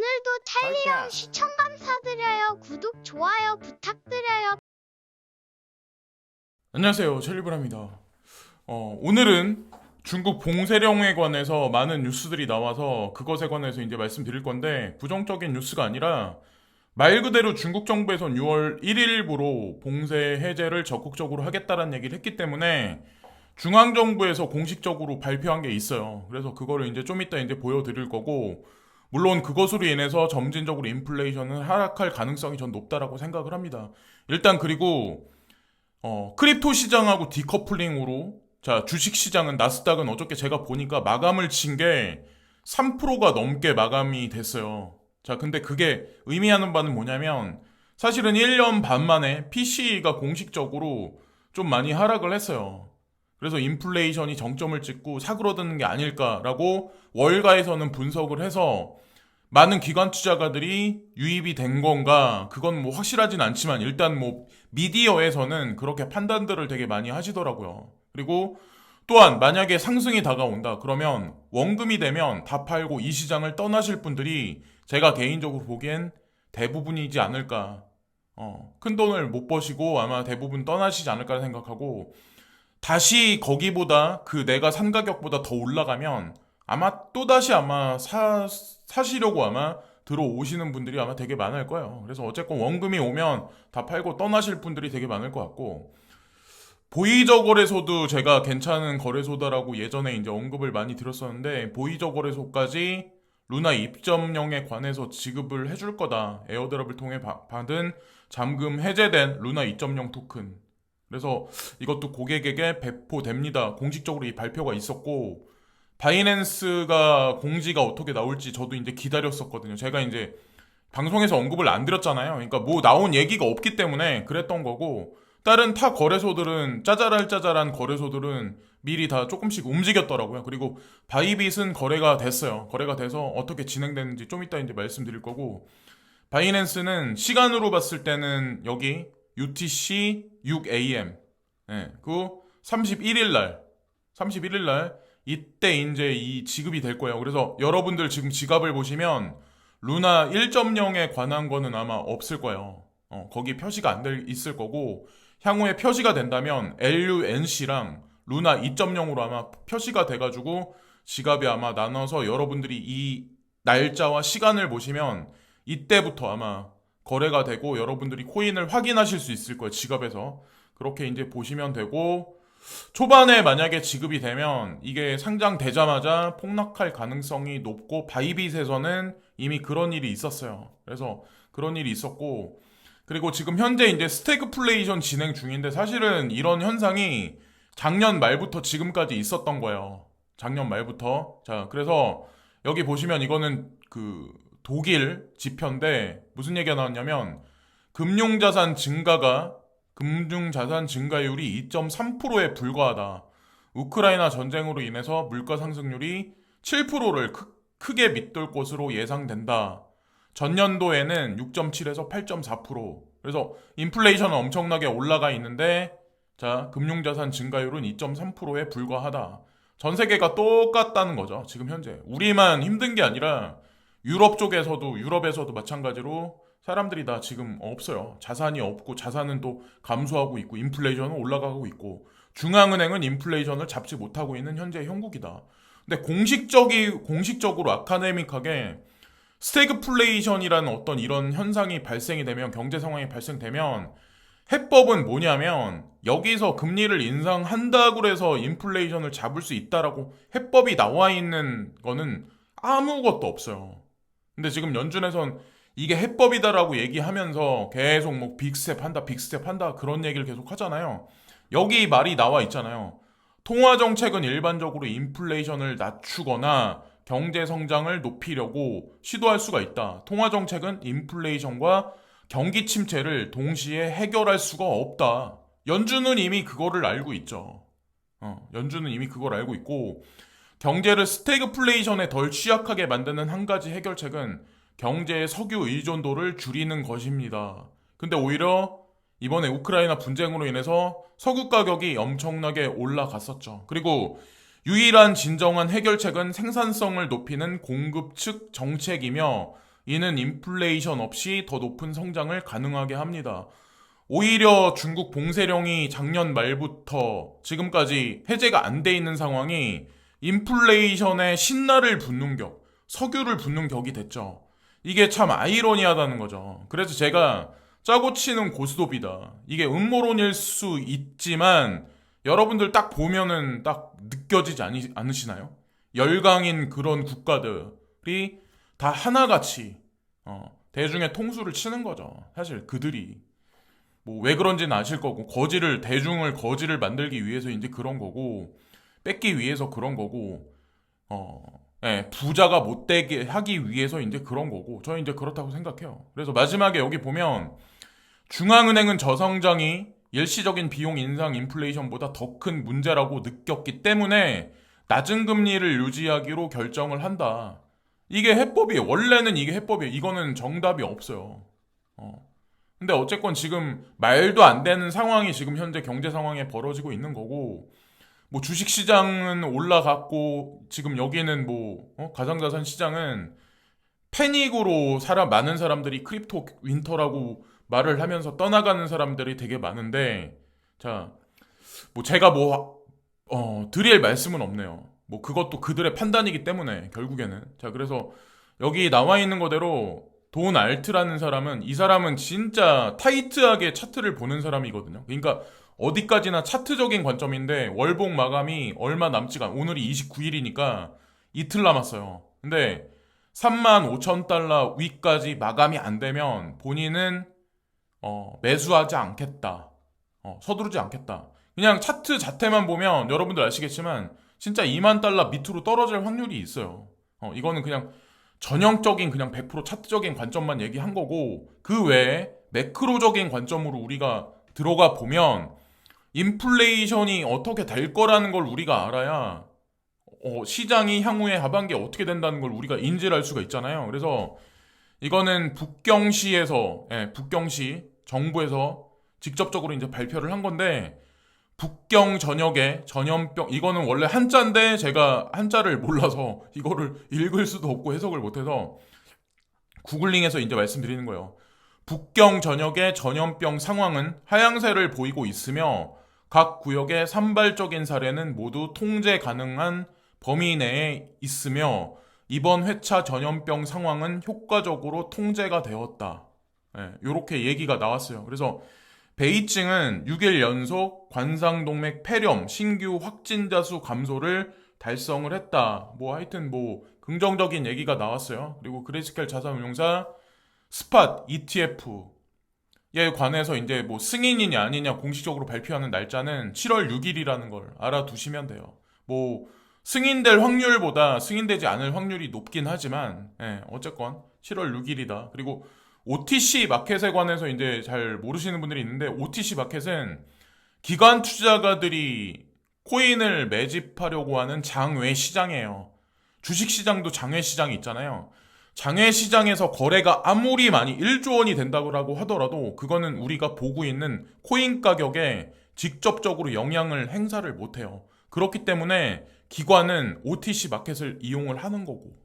오늘도 찰리형 시청 감사드려요. 구독, 좋아요 부탁드려요. 안녕하세요. 첼리브라입니다. 어, 오늘은 중국 봉쇄령에 관해서 많은 뉴스들이 나와서 그것에 관해서 이제 말씀드릴 건데 부정적인 뉴스가 아니라 말 그대로 중국 정부에선 6월 1일부로 봉쇄 해제를 적극적으로 하겠다는 얘기를 했기 때문에 중앙 정부에서 공식적으로 발표한 게 있어요. 그래서 그거를 이제 좀 이따 이제 보여드릴 거고 물론 그것으로 인해서 점진적으로 인플레이션은 하락할 가능성이 전 높다라고 생각을 합니다. 일단 그리고 어, 크립토 시장하고 디커플링으로 자, 주식 시장은 나스닥은 어저께 제가 보니까 마감을 친 게 3%가 넘게 마감이 됐어요. 자, 근데 그게 의미하는 바는 뭐냐면 사실은 1년 반 만에 PC가 공식적으로 좀 많이 하락을 했어요. 그래서 인플레이션이 정점을 찍고 사그러드는 게 아닐까라고 월가에서는 분석을 해서 많은 기관 투자가들이 유입이 된 건가 그건 뭐 확실하진 않지만 일단 뭐 미디어에서는 그렇게 판단들을 되게 많이 하시더라고요. 그리고 또한 만약에 상승이 다가온다 그러면 원금이 되면 다 팔고 이 시장을 떠나실 분들이 제가 개인적으로 보기엔 대부분이지 않을까. 어, 큰 돈을 못 버시고 아마 대부분 떠나시지 않을까 생각하고 다시 거기보다 그 내가 산 가격보다 더 올라가면 아마 또 다시 아마 사, 사시려고 아마 들어오시는 분들이 아마 되게 많을 거예요. 그래서 어쨌건 원금이 오면 다 팔고 떠나실 분들이 되게 많을 것 같고 보이저 거래소도 제가 괜찮은 거래소다라고 예전에 이제 언급을 많이 드렸었는데 보이저 거래소까지 루나 입점령에 관해서 지급을 해줄 거다. 에어드랍을 통해 바- 받은 잠금 해제된 루나 입점령 토큰. 그래서 이것도 고객에게 배포됩니다. 공식적으로 이 발표가 있었고 바이낸스가 공지가 어떻게 나올지 저도 이제 기다렸었거든요. 제가 이제 방송에서 언급을 안 드렸잖아요. 그러니까 뭐 나온 얘기가 없기 때문에 그랬던 거고 다른 타 거래소들은 짜잘할 짜잘한 거래소들은 미리 다 조금씩 움직였더라고요. 그리고 바이빗은 거래가 됐어요. 거래가 돼서 어떻게 진행되는지 좀 이따 이제 말씀드릴 거고 바이낸스는 시간으로 봤을 때는 여기 UTC 6AM 예, 그 31일 날 31일 날 이때 이제 이 지급이 될 거예요. 그래서 여러분들 지금 지갑을 보시면 루나 1.0에 관한 거는 아마 없을 거예요. 어, 거기 표시가 안 될 있을 거고 향후에 표시가 된다면 LUNC랑 루나 2.0으로 아마 표시가 돼가지고 지갑이 아마 나눠서 여러분들이 이 날짜와 시간을 보시면 이때부터 아마 거래가 되고 여러분들이 코인을 확인하실 수 있을 거예요. 지갑에서. 그렇게 이제 보시면 되고 초반에 만약에 지급이 되면 이게 상장되자마자 폭락할 가능성이 높고 바이빗에서는 이미 그런 일이 있었어요. 그래서 그런 일이 있었고 그리고 지금 현재 이제 스태그플레이션 진행 중인데 사실은 이런 현상이 작년 말부터 지금까지 있었던 거예요. 작년 말부터. 자, 그래서 여기 보시면 이거는 그 독일 지표인데 무슨 얘기가 나왔냐면 금융자산 증가가 금융자산 증가율이 2.3%에 불과하다. 우크라이나 전쟁으로 인해서 물가 상승률이 7%를 크 게 밑돌 것으로 예상된다. 전년도에는 6.7에서 8.4%. 그래서 인플레이션은 엄청나게 올라가 있는데 자, 금융자산 증가율은 2.3%에 불과하다. 전 세계가 똑같다는 거죠. 지금 현재. 우리만 힘든 게 아니라 유럽 쪽에서도 유럽에서도 마찬가지로 사람들이 다 지금 없어요. 자산이 없고 자산은 또 감소하고 있고 인플레이션은 올라가고 있고 중앙은행은 인플레이션을 잡지 못하고 있는 현재 형국이다. 근데 공식적이 공식적으로 아카데믹하게 스태그플레이션이라는 어떤 이런 현상이 발생이 되면 경제 상황이 발생되면 해법은 뭐냐면 여기서 금리를 인상한다고 해서 인플레이션을 잡을 수 있다라고 해법이 나와 있는 거는 아무것도 없어요. 근데 지금 연준에선 이게 해법이다라고 얘기하면서 계속 뭐 빅스텝 한다, 빅스텝 한다 그런 얘기를 계속 하잖아요. 여기 말이 나와 있잖아요. 통화 정책은 일반적으로 인플레이션을 낮추거나 경제 성장을 높이려고 시도할 수가 있다. 통화 정책은 인플레이션과 경기 침체를 동시에 해결할 수가 없다. 연준은 이미 그거를 알고 있죠. 어, 연준은 이미 그걸 알고 있고 경제를 스태그플레이션에 덜 취약하게 만드는 한 가지 해결책은 경제의 석유 의존도를 줄이는 것입니다. 근데 오히려 이번에 우크라이나 분쟁으로 인해서 석유 가격이 엄청나게 올라갔었죠. 그리고 유일한 진정한 해결책은 생산성을 높이는 공급 측 정책이며 이는 인플레이션 없이 더 높은 성장을 가능하게 합니다. 오히려 중국 봉쇄령이 작년 말부터 지금까지 해제가 안 돼 있는 상황이 인플레이션에 신나를 붓는 격, 석유를 붓는 격이 됐죠. 이게 참 아이러니하다는 거죠. 그래서 제가 짜고 치는 고스톱이다. 이게 음모론일 수 있지만 여러분들 딱 보면은 딱 느껴지지 않으, 않으시나요? 열강인 그런 국가들이 다 하나같이 어, 대중의 통수를 치는 거죠. 사실 그들이 뭐 왜 그런지는 아실 거고 거지를 대중을 거지를 만들기 위해서 이제 그런 거고 뺏기 위해서 그런 거고 어 예, 부자가 못 되게 하기 위해서 이제 그런 거고 저는 이제 그렇다고 생각해요. 그래서 마지막에 여기 보면 중앙은행은 저성장이 일시적인 비용 인상 인플레이션보다 더 큰 문제라고 느꼈기 때문에 낮은 금리를 유지하기로 결정을 한다. 이게 해법이에요. 원래는 이게 해법이에요. 이거는 정답이 없어요. 어. 근데 어쨌건 지금 말도 안 되는 상황이 지금 현재 경제 상황에 벌어지고 있는 거고, 뭐 주식 시장은 올라갔고, 지금 여기는 뭐, 어? 가상자산 시장은 패닉으로 사람, 많은 사람들이 크립토 윈터라고 말을 하면서 떠나가는 사람들이 되게 많은데, 자, 뭐 제가 뭐, 어, 드릴 말씀은 없네요. 뭐 그것도 그들의 판단이기 때문에 결국에는. 자, 그래서 여기 나와 있는 거대로 돈 알트라는 사람은 이 사람은 진짜 타이트하게 차트를 보는 사람이거든요. 그러니까 어디까지나 차트적인 관점인데 월봉 마감이 얼마 남지가 않, 오늘이 29일이니까 이틀 남았어요. 근데 3만 5천 달러 위까지 마감이 안 되면 본인은 어, 매수하지 않겠다. 어, 서두르지 않겠다. 그냥 차트 자체만 보면 여러분들 아시겠지만 진짜 2만 달러 밑으로 떨어질 확률이 있어요. 어, 이거는 그냥 전형적인 그냥 100% 차트적인 관점만 얘기한 거고 그 외에 매크로적인 관점으로 우리가 들어가 보면 인플레이션이 어떻게 될 거라는 걸 우리가 알아야 어, 시장이 향후에 하반기에 어떻게 된다는 걸 우리가 인지를 할 수가 있잖아요. 그래서 이거는 북경시에서 예, 북경시 정부에서 직접적으로 이제 발표를 한 건데 북경 전역에 전염병 이거는 원래 한자인데 제가 한자를 몰라서 이거를 읽을 수도 없고 해석을 못해서 구글링해서 이제 말씀드리는 거예요. 북경 전역의 전염병 상황은 하향세를 보이고 있으며 각 구역의 산발적인 사례는 모두 통제 가능한 범위 내에 있으며 이번 회차 전염병 상황은 효과적으로 통제가 되었다. 이렇게 얘기가 나왔어요. 그래서 베이징은 6일 연속 관상동맥 폐렴 신규 확진자 수 감소를 달성을 했다. 뭐 하여튼 뭐 긍정적인 얘기가 나왔어요. 그리고 그레이스켈 자산운용사 스팟 ETF에 관해서 이제 뭐 승인이냐 아니냐 공식적으로 발표하는 날짜는 7월 6일이라는 걸 알아두시면 돼요. 뭐 승인될 확률보다 승인되지 않을 확률이 높긴 하지만 예, 어쨌건 7월 6일이다. 그리고 OTC 마켓에 관해서 이제 잘 모르시는 분들이 있는데 OTC 마켓은 기관 투자가들이 코인을 매집하려고 하는 장외 시장이에요. 주식 시장도 장외 시장이 있잖아요. 장외 시장에서 거래가 아무리 많이 1조 원이 된다고 하더라도 그거는 우리가 보고 있는 코인 가격에 직접적으로 영향을 행사를 못 해요. 그렇기 때문에 기관은 OTC 마켓을 이용을 하는 거고.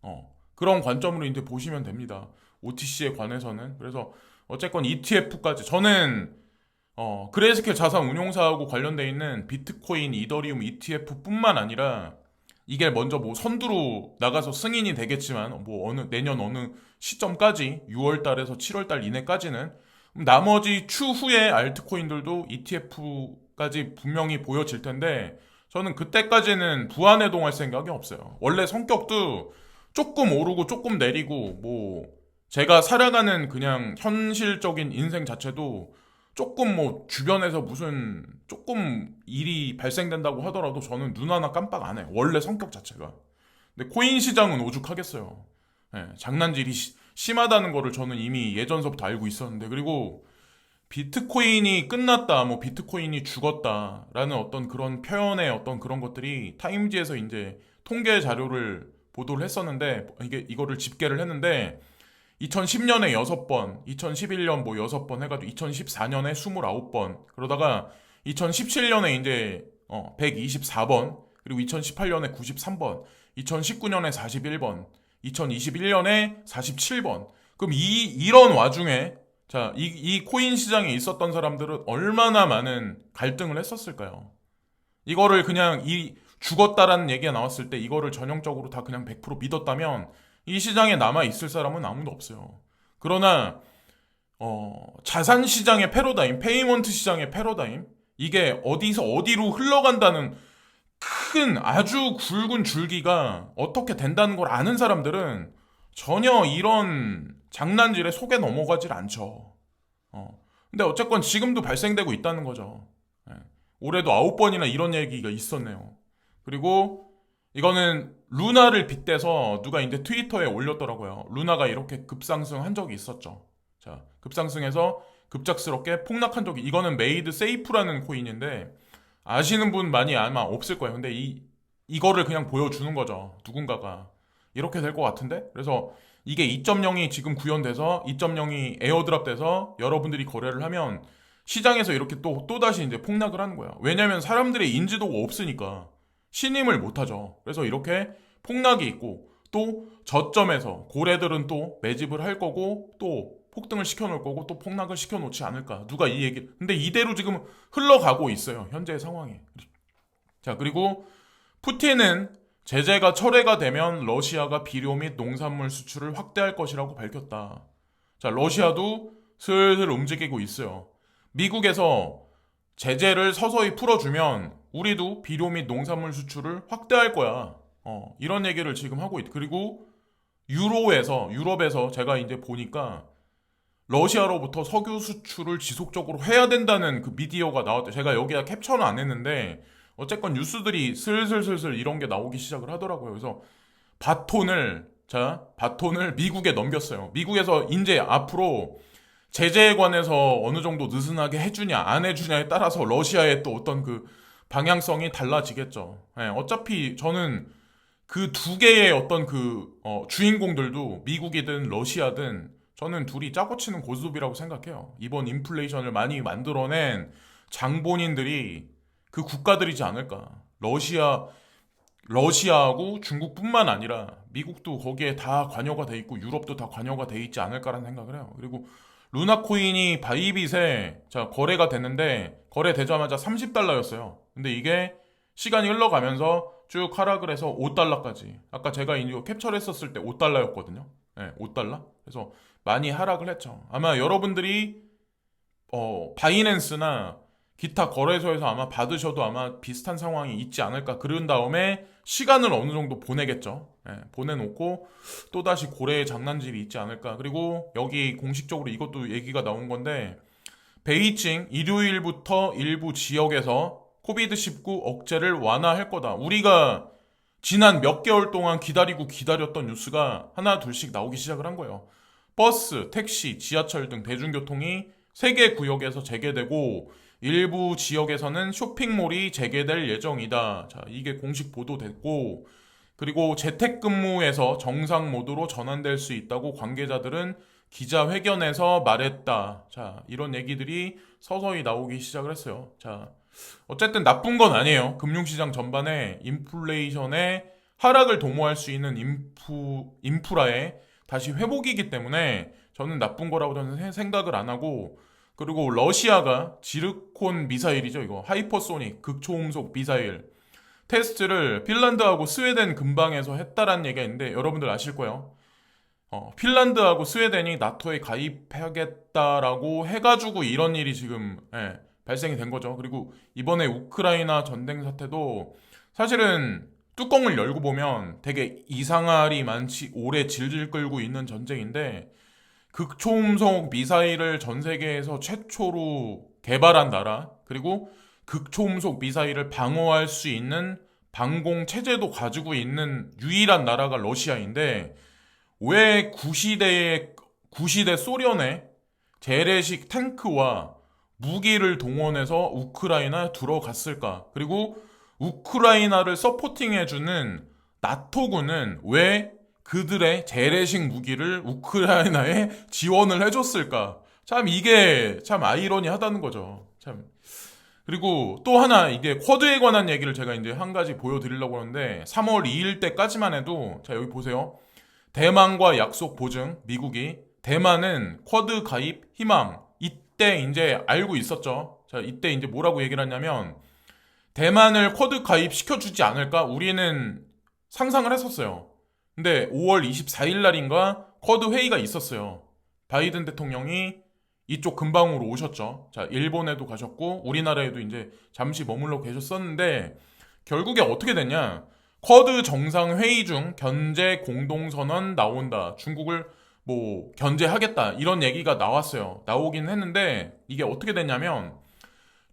어, 그런 관점으로 이제 보시면 됩니다. OTC에 관해서는 그래서 어쨌건 ETF까지 저는 어, 그레이스케일 자산 운용사하고 관련돼 있는 비트코인, 이더리움 ETF뿐만 아니라 이게 먼저 뭐 선두로 나가서 승인이 되겠지만 뭐 어느 내년 어느 시점까지 6월 달에서 7월 달 이내까지는 나머지 추후의 알트코인들도 ETF까지 분명히 보여질 텐데 저는 그때까지는 부안해동 할 생각이 없어요. 원래 성격도 조금 오르고 조금 내리고 뭐 제가 살아가는 그냥 현실적인 인생 자체도 조금 뭐 주변에서 무슨 조금 일이 발생된다고 하더라도 저는 눈 하나 깜빡 안 해요. 원래 성격 자체가. 근데 코인 시장은 오죽하겠어요. 예, 장난질이 시- 심하다는 거를 저는 이미 예전서부터 알고 있었는데 그리고 비트코인이 끝났다, 뭐 비트코인이 죽었다라는 어떤 그런 표현의 어떤 그런 것들이 타임지에서 이제 통계 자료를 보도를 했었는데 이게 이거를 집계를 했는데 2010년에 6번, 2011년 뭐 6번 해가지고 2014년에 29번, 그러다가 2017년에 이제 어, 124번, 그리고 2018년에 93번, 2019년에 41번, 2021년에 47번. 그럼 이 이런 와중에 자, 이, 이 코인 시장에 있었던 사람들은 얼마나 많은 갈등을 했었을까요? 이거를 그냥 이 죽었다라는 얘기가 나왔을 때 이거를 전형적으로 다 그냥 100% 믿었다면 이 시장에 남아 있을 사람은 아무도 없어요. 그러나 어, 자산 시장의 패러다임, 페이먼트 시장의 패러다임 이게 어디서 어디로 흘러간다는 큰 아주 굵은 줄기가 어떻게 된다는 걸 아는 사람들은 전혀 이런 장난질에 속에 넘어가질 않죠. 어. 근데 어쨌건 지금도 발생되고 있다는 거죠. 예. 올해도 아홉 번이나 이런 얘기가 있었네요. 그리고 이거는 루나를 빗대서 누가 이제 트위터에 올렸더라고요. 루나가 이렇게 급상승한 적이 있었죠. 자, 급상승해서 급작스럽게 폭락한 적이 이거는 메이드 세이프라는 코인인데 아시는 분 많이 아마 없을 거예요. 근데 이 이거를 그냥 보여주는 거죠. 누군가가 이렇게 될 것 같은데 그래서 이게 2.0이 지금 구현돼서 2.0이 에어드랍 돼서 여러분들이 거래를 하면 시장에서 이렇게 또 또다시 이제 폭락을 하는 거야. 왜냐면 사람들의 인지도가 없으니까 신임을 못 하죠. 그래서 이렇게 폭락이 있고 또 저점에서 고래들은 또 매집을 할 거고 또 폭등을 시켜놓을 거고 또 폭락을 시켜놓지 않을까. 누가 이 얘기. 근데 이대로 지금 흘러가고 있어요. 현재의 상황이. 자, 그리고 푸틴은 제재가 철회가 되면 러시아가 비료 및 농산물 수출을 확대할 것이라고 밝혔다. 자, 러시아도 슬슬 움직이고 있어요. 미국에서 제재를 서서히 풀어주면 우리도 비료 및 농산물 수출을 확대할 거야. 어, 이런 얘기를 지금 하고 있. 그리고 유로에서 유럽에서 제가 이제 보니까 러시아로부터 석유 수출을 지속적으로 해야 된다는 그 미디어가 나왔대. 제가 여기다 캡처는 안 했는데 어쨌건 뉴스들이 슬슬슬슬 이런 게 나오기 시작을 하더라고요. 그래서 바톤을 자 바톤을 미국에 넘겼어요. 미국에서 이제 앞으로 제재에 관해서 어느 정도 느슨하게 해주냐 안 해주냐에 따라서 러시아의 또 어떤 그 방향성이 달라지겠죠. 예, 어차피 저는 그 두 개의 어떤 그 어, 주인공들도 미국이든 러시아든 저는 둘이 짜고 치는 고스톱이라고 생각해요. 이번 인플레이션을 많이 만들어낸 장본인들이 그 국가들이지 않을까. 러시아 러시아하고 중국뿐만 아니라 미국도 거기에 다 관여가 돼 있고 유럽도 다 관여가 돼 있지 않을까라는 생각을 해요. 그리고 루나 코인이 바이빗에 자 거래가 됐는데 거래되자마자 30달러였어요. 근데 이게 시간이 흘러가면서 쭉 하락을 해서 5달러까지. 아까 제가 이거 캡처를 했었을 때 5달러였거든요. 네, 5달러. 그래서 많이 하락을 했죠. 아마 여러분들이 어, 바이낸스나 기타 거래소에서 아마 받으셔도 아마 비슷한 상황이 있지 않을까. 그런 다음에 시간을 어느 정도 보내겠죠. 예, 보내놓고 또다시 고래의 장난질이 있지 않을까. 그리고 여기 공식적으로 이것도 얘기가 나온 건데, 베이징 일요일부터 일부 지역에서 코비드19 억제를 완화할 거다. 우리가 지난 몇 개월 동안 기다리고 기다렸던 뉴스가 하나 둘씩 나오기 시작을 한 거예요. 버스, 택시, 지하철 등 대중교통이 세개 구역에서 재개되고 일부 지역에서는 쇼핑몰이 재개될 예정이다. 자, 이게 공식 보도됐고 그리고 재택근무에서 정상 모드로 전환될 수 있다고 관계자들은 기자회견에서 말했다. 자, 이런 얘기들이 서서히 나오기 시작을 했어요. 자, 어쨌든 나쁜 건 아니에요. 금융시장 전반에 인플레이션에 하락을 도모할 수 있는 인프, 인프라의 다시 회복이기 때문에 저는 나쁜 거라고 저는 생각을 안 하고 그리고 러시아가 지르콘 미사일이죠. 이거 하이퍼소닉 극초음속 미사일 테스트를 핀란드하고 스웨덴 근방에서 했다라는 얘기가 있는데 여러분들 아실 거예요. 어, 핀란드하고 스웨덴이 나토에 가입하겠다라고 해가지고 이런 일이 지금 예, 발생이 된 거죠. 그리고 이번에 우크라이나 전쟁 사태도 사실은 뚜껑을 열고 보면 되게 이상할이 많지 오래 질질 끌고 있는 전쟁인데 극초음속 미사일을 전 세계에서 최초로 개발한 나라 그리고 극초음속 미사일을 방어할 수 있는 방공 체제도 가지고 있는 유일한 나라가 러시아인데 왜 구시대의 구시대 소련의 재래식 탱크와 무기를 동원해서 우크라이나에 들어갔을까? 그리고 우크라이나를 서포팅해주는 나토군은 왜 그들의 재래식 무기를 우크라이나에 지원을 해줬을까? 참 이게 참 아이러니하다는 거죠. 참. 그리고 또 하나 이게 쿼드에 관한 얘기를 제가 이제 한 가지 보여드리려고 하는데 3월 2일 때까지만 해도 자 여기 보세요. 대만과 약속 보증 미국이 대만은 쿼드 가입 희망 이때 이제 알고 있었죠. 자 이때 이제 뭐라고 얘기를 하냐면 대만을 쿼드 가입 시켜주지 않을까 우리는 상상을 했었어요. 근데 5월 24일 날인가 쿼드 회의가 있었어요. 바이든 대통령이 이쪽 근방으로 오셨죠. 자, 일본에도 가셨고 우리나라에도 이제 잠시 머물러 계셨었는데 결국에 어떻게 됐냐? 쿼드 정상 회의 중 견제 공동 선언 나온다. 중국을 뭐 견제하겠다. 이런 얘기가 나왔어요. 나오긴 했는데 이게 어떻게 됐냐면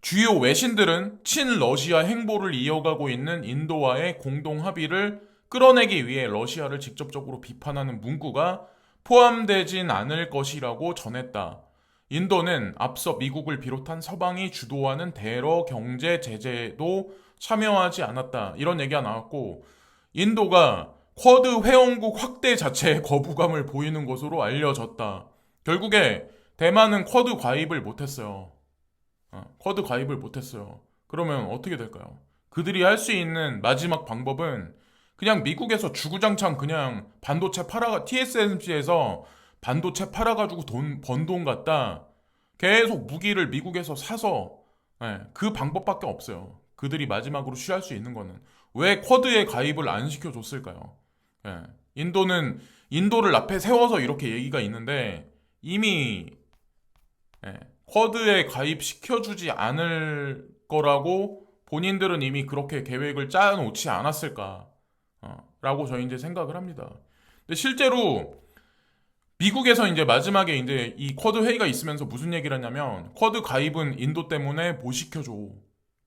주요 외신들은 친러시아 행보를 이어가고 있는 인도와의 공동 합의를 끌어내기 위해 러시아를 직접적으로 비판하는 문구가 포함되진 않을 것이라고 전했다. 인도는 앞서 미국을 비롯한 서방이 주도하는 대러 경제 제재도 참여하지 않았다. 이런 얘기가 나왔고, 인도가 쿼드 회원국 확대 자체에 거부감을 보이는 것으로 알려졌다. 결국에 대만은 쿼드 가입을 못했어요. 어, 쿼드 가입을 못했어요. 그러면 어떻게 될까요? 그들이 할 수 있는 마지막 방법은 그냥 미국에서 주구장창 그냥 반도체 팔아가 TSMC에서 반도체 팔아가지고 돈 번돈 갖다 계속 무기를 미국에서 사서 예, 그 방법밖에 없어요. 그들이 마지막으로 취할 수 있는 거는 왜 쿼드에 가입을 안 시켜줬을까요? 예, 인도는 인도를 앞에 세워서 이렇게 얘기가 있는데 이미 예, 쿼드에 가입시켜주지 않을 거라고 본인들은 이미 그렇게 계획을 짜놓지 않았을까 어, 라고 저희 이제 생각을 합니다. 근데 실제로 미국에서 이제 마지막에 이제 이 쿼드 회의가 있으면서 무슨 얘기를 했냐면 쿼드 가입은 인도 때문에 못 시켜줘.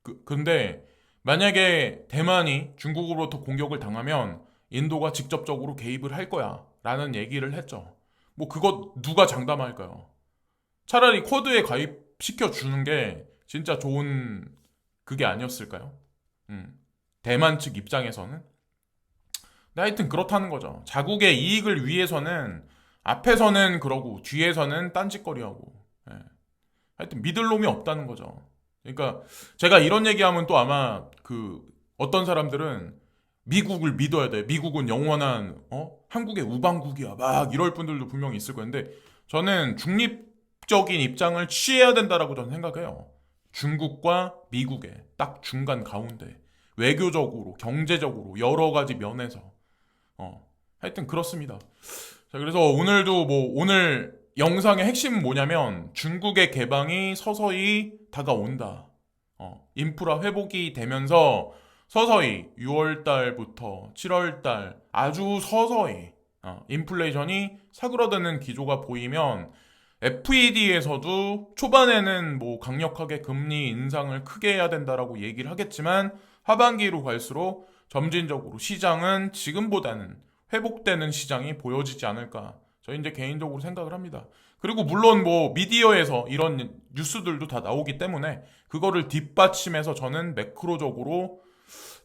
그, 근데 만약에 대만이 중국으로부터 공격을 당하면 인도가 직접적으로 개입을 할 거야. 라는 얘기를 했죠. 뭐 그것 누가 장담할까요? 차라리 쿼드에 가입시켜 주는 게 진짜 좋은 그게 아니었을까요? 음. 대만 측 입장에서는 하여튼 그렇다는 거죠. 자국의 이익을 위해서는 앞에서는 그러고 뒤에서는 딴짓거리하고 예. 하여튼 믿을 놈이 없다는 거죠. 그러니까 제가 이런 얘기하면 또 아마 그 어떤 사람들은 미국을 믿어야 돼. 미국은 영원한 어 한국의 우방국이야. 막 이럴 분들도 분명히 있을 건데 저는 중립적인 입장을 취해야 된다라고 저는 생각해요. 중국과 미국의 딱 중간 가운데 외교적으로 경제적으로 여러 가지 면에서 어 하여튼 그렇습니다. 자 그래서 오늘도 뭐 오늘 영상의 핵심은 뭐냐면 중국의 개방이 서서히 다가온다. 어, 인프라 회복이 되면서 서서히 6월 달부터 7월 달 아주 서서히 어, 인플레이션이 사그러드는 기조가 보이면 FED에서도 초반에는 뭐 강력하게 금리 인상을 크게 해야 된다라고 얘기를 하겠지만 하반기로 갈수록 점진적으로 시장은 지금보다는 회복되는 시장이 보여지지 않을까. 저 이제 개인적으로 생각을 합니다. 그리고 물론 뭐 미디어에서 이런 뉴스들도 다 나오기 때문에 그거를 뒷받침해서 저는 매크로적으로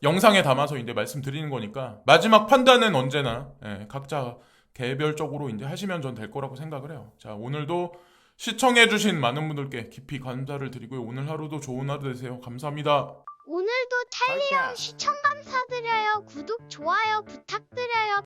영상에 담아서 이제 말씀드리는 거니까 마지막 판단은 언제나 예, 각자 개별적으로 이제 하시면 전 될 거라고 생각을 해요. 자, 오늘도 시청해주신 많은 분들께 깊이 감사를 드리고요. 오늘 하루도 좋은 하루 되세요. 감사합니다. 오늘도 탈리온 시청 감사드려요. 구독, 좋아요 부탁드려요.